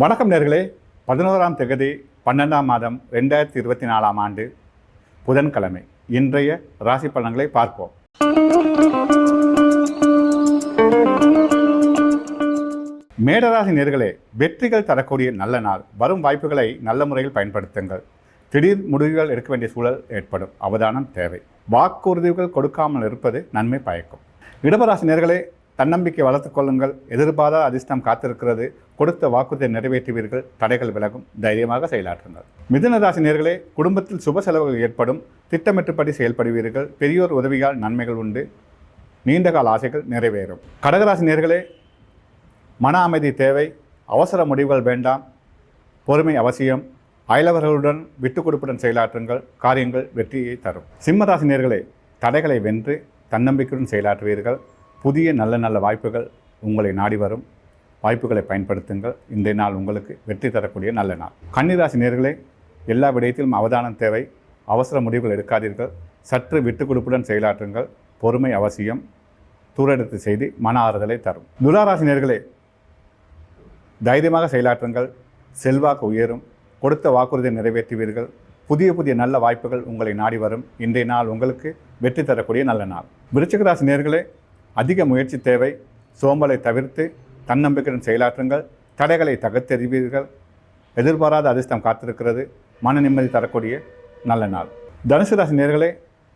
வணக்கம் நேர்களே. பதினோராம் தேதி பன்னெண்டாம் மாதம் ரெண்டாயிரத்தி இருபத்தி நாலாம் ஆண்டு புதன்கிழமை. இன்றைய ராசி பலன்களை பார்ப்போம். மேடராசி நேர்களே வெற்றிகள் தரக்கூடிய நல்ல நாள். வரும் வாய்ப்புகளை நல்ல முறையில் பயன்படுத்துங்கள். திடீர் முடிவுகள் எடுக்க வேண்டிய சூழல் ஏற்படும். அவதானம் தேவை. வாக்குறுதிகள் கொடுக்காமல் இருப்பது நன்மை பயக்கும். இடபராசி நேர்களே தன்னம்பிக்கை வளர்த்துக்கொள்ளுங்கள் எதிர்பாராத அதிர்ஷ்டம் காத்திருக்கிறது. கொடுத்த வாக்குறுதியை நிறைவேற்றுவீர்கள். தடைகள் விலகும். தைரியமாக செயலாற்றுங்கள். மிதுன ராசி நேர்களே குடும்பத்தில் சுப செலவுகள் ஏற்படும். திட்டமிட்டுப்படி செயல்படுவீர்கள். பெரியோர் உதவியால் நன்மைகள் உண்டு. நீண்டகால ஆசைகள் நிறைவேறும். கடகராசி நேர்களே மன அமைதி தேவை. அவசர முடிவுகள் வேண்டாம். பொறுமை அவசியம். அயலவர்களுடன் விட்டு கொடுப்புடன் செயலாற்றுங்கள். காரியங்கள் வெற்றியை தரும். சிம்மராசி நேர்களே தடைகளை வென்று தன்னம்பிக்கையுடன் செயலாற்றுவீர்கள். புதிய நல்ல நல்ல வாய்ப்புகள் உங்களை நாடி வரும். வாய்ப்புகளை பயன்படுத்துங்கள். இந்த நாள் உங்களுக்கு வெற்றி தரக்கூடிய நல்ல நாள். கன்னிராசி நேர்களே எல்லா விடயத்திலும் அவதானம் தேவை. அவசர முடிவுகள் எடுக்காதீர்கள். சற்று விட்டு கொடுப்புடன் செயலாற்றுங்கள். பொறுமை அவசியம். தூரெடுத்து செய்து மன ஆறுதலை தரும். துலாராசி நேர்களே தைரியமாக செயலாற்றுங்கள். செல்வாக்கு உயரும். கொடுத்த வாக்குறுதியை நிறைவேற்றுவீர்கள். புதிய புதிய நல்ல வாய்ப்புகள் உங்களை நாடி வரும். இன்றைய நாள் உங்களுக்கு வெற்றி தரக்கூடிய நல்ல நாள். விருச்சிகராசி நேர்களே அதிக முயற்சி தேவை. சோம்பலை தவிர்த்து தன்னம்பிக்கையுடன் செயலாற்றுங்கள். தடைகளை தகர்த்தெறிவீர்கள். எதிர்பாராத அதிர்ஷ்டம் காத்திருக்கிறது. மன நிம்மதி தரக்கூடிய நல்ல நாள். தனுசு ராசி நேர்களே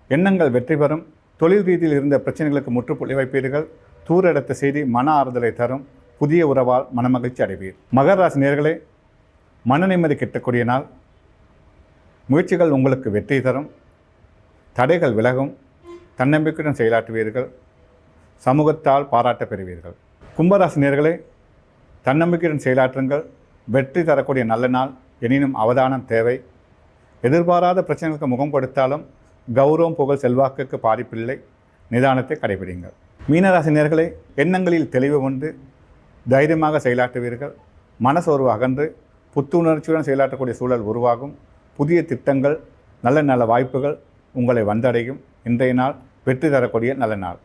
எண்ணங்கள் வெற்றி பெறும். தொழில் ரீதியில் இருந்த பிரச்சனைகளுக்கு முற்றுப்புள்ளி வைப்பீர்கள். தூர எடுத்த செய்தி மன ஆறுதலை தரும். புதிய உறவால் மனமகிழ்ச்சி அடைவீர். மகர ராசி நேர்களே மன நிம்மதி கிட்டக்கூடிய நாள். முயற்சிகள் உங்களுக்கு வெற்றி தரும். தடைகள் விலகும். தன்னம்பிக்கையுடன் செயலாற்றுவீர்கள். சமூகத்தால் பாராட்ட பெறுவீர்கள் கும்பராசினியர்களே தன்னம்பிக்கையுடன் செயலாற்றுங்கள். வெற்றி தரக்கூடிய நல்ல நாள் எனினும் அவதானம் தேவை. எதிர்பாராத பிரச்சனைகளுக்கு முகம் கொடுத்தாலும் கௌரவம் புகழ் செல்வாக்குக்கு பாதிப்பில்லை. நிதானத்தை கடைபிடிங்கள். மீனராசினியர்களே எண்ணங்களில் தெளிவு கொண்டு தைரியமாக செயலாற்றுவீர்கள். மனசோர்வு அகன்று. புத்துணர்ச்சியுடன் செயலாற்றக்கூடிய சூழல் உருவாகும். புதிய திட்டங்கள் நல்ல நல்ல வாய்ப்புகள் உங்களை வந்தடையும். இன்றைய நாள் வெற்றி தரக்கூடிய நல்ல நாள்.